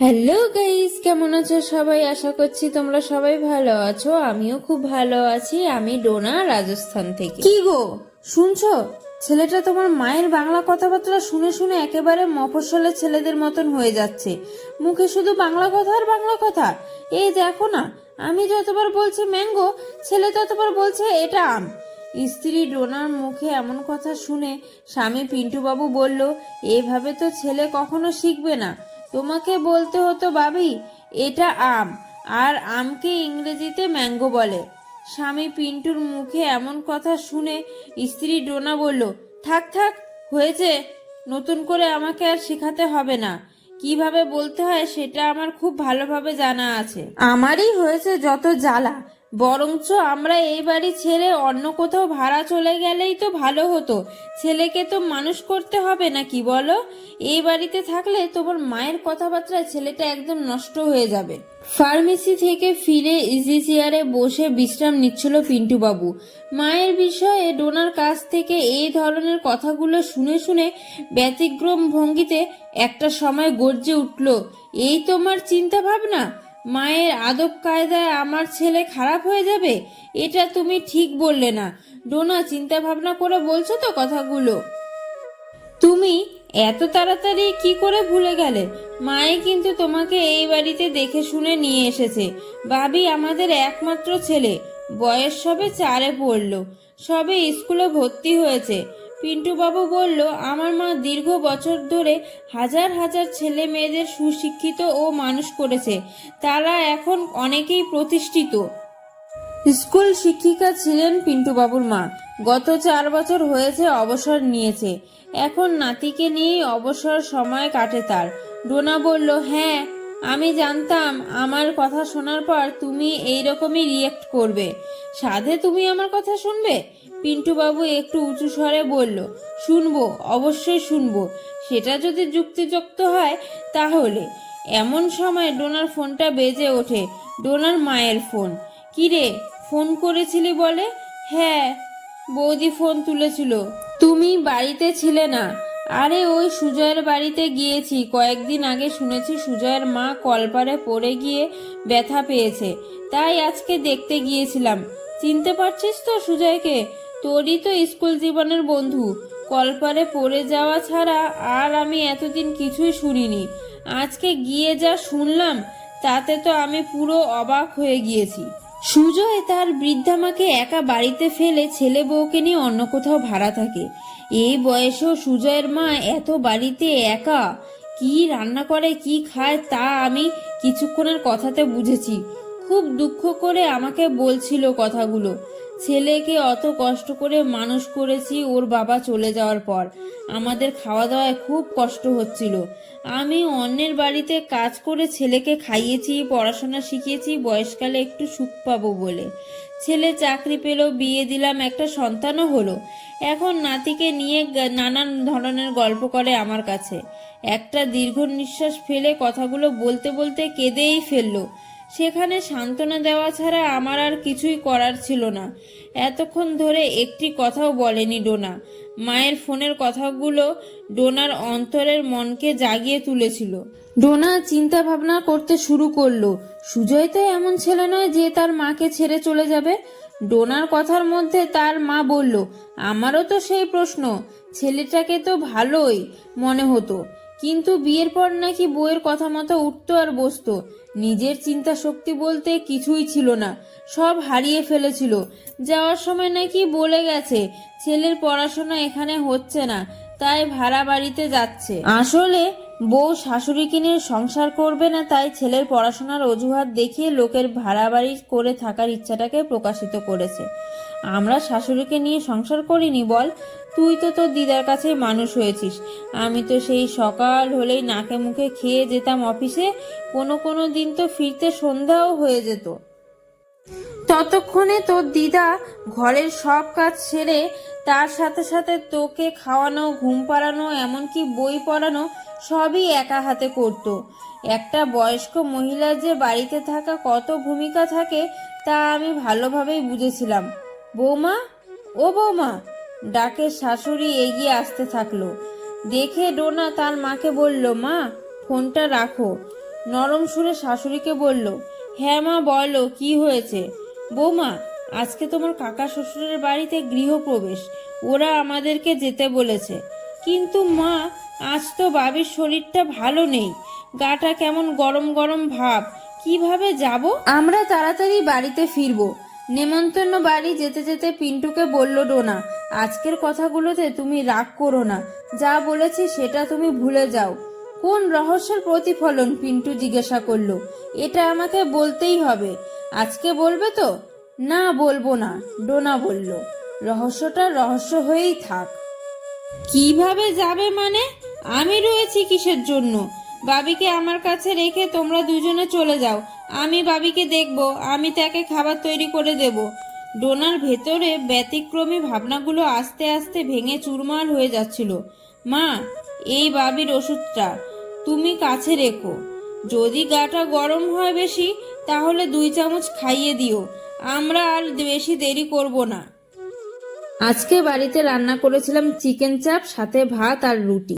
Hello guys কেমন আছো সবাই? আশা করছি তোমরা সবাই ভালো আছো। আমিও খুব ভালো আছি। আমি ডোনা, রাজস্থান থেকে। কি গো? শুনছো? ছেলেটা তোমার মায়ের বাংলা কথাবার্তা শুনে শুনে একেবারে মফস্বলের ছেলেদের মতন হয়ে যাচ্ছে। মুখে শুধু বাংলা কথা আর বাংলা কথা? এই দেখো না, আমি যতবার বলছি ম্যাঙ্গো, ছেলে ততবার বলছে এটা আম। স্ত্রী ডোনার মুখে এমন কথা শুনে স্বামী পিন্টুবাবু বলল, এভাবে তো ছেলে কখনো শিখবে না। তোমাকে বলতে হতো বাবি এটা আম, আর আমকে ইংরেজিতে ম্যাঙ্গো বলে। স্বামী পিন্টুর মুখে এমন কথা শুনে স্ত্রী ডোনা বলল, থাক থাক, হয়েছে, নতুন করে আমাকে আর শেখাতে হবে না। কীভাবে বলতে হয় সেটা আমার খুব ভালোভাবে জানা আছে। আমারই হয়েছে যত জ্বালা বরঞ্চ আমরা এই বাড়ি ছেড়ে অন্য কোথাও ভাড়া চলে গেলেই তো ভালো হতো। ছেলেকে তো মানুষ করতে হবে না কি বলো? এই বাড়িতে থাকলে তোমার মায়ের কথাবার্তায় ছেলেটা একদম নষ্ট হয়ে যাবে। ফার্মেসি থেকে ফিরে ইজি চেয়ারে বসে বিশ্রাম নিচ্ছিল পিন্টু বাবু মায়ের বিষয়ে ডোনার কাছ থেকে এই ধরনের কথাগুলো শুনে শুনে ব্যতিক্রম ভঙ্গিতে একটা সময় গর্জে উঠল, এই তোমার চিন্তা ভাবনা মায়ের আদব কায়দায় আমার ছেলে খারাপ হয়ে যাবে, এটা তুমি ঠিক বললে না। ডোনা চিন্তা ভাবনা করে বলছো তো কথাগুলো। তুমি এত তাড়াতাড়ি কি করে ভুলে গেলে? মায়ে কিন্তু তোমাকে এই বাড়িতে দেখে শুনে নিয়ে এসেছে। বাবি আমাদের একমাত্র ছেলে। বয়স সবে চারে পড়ল। সবে স্কুলে ভর্তি হয়েছে। পিন্টু বাবু বলল, আমার মা দীর্ঘ বছর ধরে হাজার হাজার ছেলে মেয়েদের সুশিক্ষিত ও মানুষ করেছে। তারা এখন অনেকেই প্রতিষ্ঠিত। স্কুল শিক্ষিকা ছিলেন পিন্টু বাবুর মা। গত চার বছর হয়েছে অবসর নিয়েছে। এখন নাতিকে নিয়েই অবসর সময় কাটে তার। ডোনা বলল হ্যাঁ আমি জানতাম আমার কথা শোনার পর তুমি এই রকমই রিয়েক্ট করবে। সাধে তুমি আমার কথা শুনবে? পিন্টু বাবু একটু উঁচু স্বরে বলল, শুনব, অবশ্যই শুনব। সেটা যদি যুক্তিযুক্ত হয় তাহলে। এমন সময় ডোনার ফোনটা বেজে ওঠে, ডোনার মায়ের ফোন। কিরে, ফোন করেছিলি বলে? হ্যাঁ বৌদি ফোন তুলেছিল। তুমি বাড়িতে ছিলে না। আরে ওই সুজয়ের বাড়িতে গিয়েছি। কয়েকদিন আগে শুনেছি সুজয়ের মা কলপারে পড়ে গিয়ে ব্যথা পেয়েছে। তাই আজকে দেখতে গিয়েছিলাম। চিনতে পারছিস তো সুজয়কে? তোরই তো স্কুল জীবনের বন্ধু। কলপারে পড়ে যাওয়া ছাড়া আর আমি এতদিন কিছুই শুনিনি। আজকে গিয়ে যা শুনলাম, তাতে তো আমি পুরো অবাক হয়ে গিয়েছি। সুজয় তার বৃদ্ধা মাকে একা বাড়িতে ফেলে ছেলে বউকে নিয়ে অন্য কোথাও ভাড়া থাকে। এই বয়সেও সুজয়ের মা এত বাড়িতে একা, কি রান্না করে, কি খায় তা আমি কিছুক্ষণের কথাতে বুঝেছি। খুব দুঃখ করে আমাকে বলছিল কথাগুলো। ছেলেকে অত কষ্ট করে মানুষ করেছি, ওর বাবা চলে যাওয়ার পর। আমাদের খাওয়া দাওয়ায় খুব কষ্ট হচ্ছিল। আমি অন্যের বাড়িতে কাজ করে ছেলেকে খাইয়েছি, পড়াশোনা শিখিয়েছি, বয়সকালে একটু সুখ পাবো বলে। ছেলে চাকরি পেল, বিয়ে দিলাম, একটা সন্তানও হলো। এখন নাতিকে নিয়ে নানান ধরনের গল্প করে আমার কাছে। একটা দীর্ঘ নিঃশ্বাস ফেলে কথাগুলো বলতে বলতে কেঁদেই ফেলল। সেখানে সান্ত্বনা দেওয়া ছাড়া আমার আর কিছুই করার ছিল না। এতক্ষণ ধরে একটি কথাও বলেনি ডোনা। মায়ের ফোনের কথাগুলো ডোনার অন্তরের মনকে জাগিয়ে তুলেছিল। ডোনা চিন্তা ভাবনা করতে শুরু করল, সুজয় তো এমন ছেলে নয় যে তার মাকে ছেড়ে চলে যাবে। ডোনার কথার মধ্যে তার মা বলল, আমারও তো সেই প্রশ্ন, ছেলেটাকে তো ভালোই মনে হতো। কিন্তু বিয়ের পর নাকি বইয়ের কথা মতো উঠতো আর বসত। নিজের চিন্তা শক্তি বলতে কিছুই ছিল না, সব হারিয়ে ফেলেছিল। যাওয়ার সময় নাকি বলে গেছে, ছেলের পড়াশোনা এখানে হচ্ছে না, তাই ভাড়া বাড়িতে যাচ্ছে। আসলে বউ শাশুড়িকে নিয়ে সংসার করবে না, তাই ছেলের পড়াশোনার অজুহাত দেখিয়ে লোকের ভাড়া বাড়ি করে থাকার ইচ্ছাটাকে প্রকাশিত করেছে। আমরা শাশুড়িকে নিয়ে সংসার করিনি, বল। তুই তো তোর দিদার কাছেই মানুষ হয়েছিস। আমি তো সেই সকাল হলেই নাকে মুখে খেয়ে যেতাম অফিসে, কোনো কোনো দিন তো ফিরতে সন্ধ্যাও হয়ে যেত। ততক্ষণে তোর দিদা ঘরের সব কাজ সেরে তার সাথে সাথে তোকে খাওয়ানো, ঘুম পাড়ানো, এমনকি বই পড়ানো সবই একা হাতে করত। একটা বয়স্ক মহিলার যে বাড়িতে থাকা কত ভূমিকা থাকে তা আমি ভালোভাবেই বুঝেছিলাম। বৌমা? ও বৌমা! ডাকে শাশুড়ি এগিয়ে আসতে থাকল। দেখে ডোনা তার মাকে বলল, মা, ফোনটা রাখো। নরম সুরে শাশুড়িকে বলল হ্যাঁ মা, বলো, কি হয়েছে? বৌমা, আজকে তোমার কাকা শ্বশুরের বাড়িতে গৃহপ্রবেশ। ওরা আমাদেরকে যেতে বলেছে। কিন্তু মা, আজ তো বাবির শরীরটা ভালো নেই। গাটা কেমন গরম গরম ভাব। কীভাবে যাব? আমরা তাড়াতাড়ি বাড়িতে ফিরবো। নেমন্তন্ন বাড়ি যেতে যেতে পিন্টুকে বলল, ডোনা, আজকের কথাগুলোতে তুমি রাগ করো না। যা বলেছি সেটা তুমি ভুলে যাও। কোন রহস্যের প্রতিফলন পিন্টু জিজ্ঞাসা করল? এটা আমাকে বলতেই হবে। আজকে বলবে তো? না, বলব না, ডোনা বলল। রহস্যটা রহস্য হয়েই থাক। কীভাবে যাবে মানে? আমি রয়েছি কিসের জন্য? বাবিকে আমার কাছে রেখে তোমরা দুজনে চলে যাও। আমি বাবিকে দেখব, আমি তাকে খাবার তৈরি করে দেব। ডোনার ভেতরে ব্যতিক্রমী ভাবনাগুলো আস্তে আস্তে ভেঙে চুরমার হয়ে যাচ্ছিল। মা, এই বাবির ওষুধটা। তুমি কাছে রেখো। যদি গাটা গরম হয় বেশি, তাহলে দুই চামচ খাইয়ে দিও। আমরা আর বেশি দেরি করব না। আজকে বাড়িতে রান্না করেছিলাম চিকেন চাপ, সাথে ভাত আর রুটি।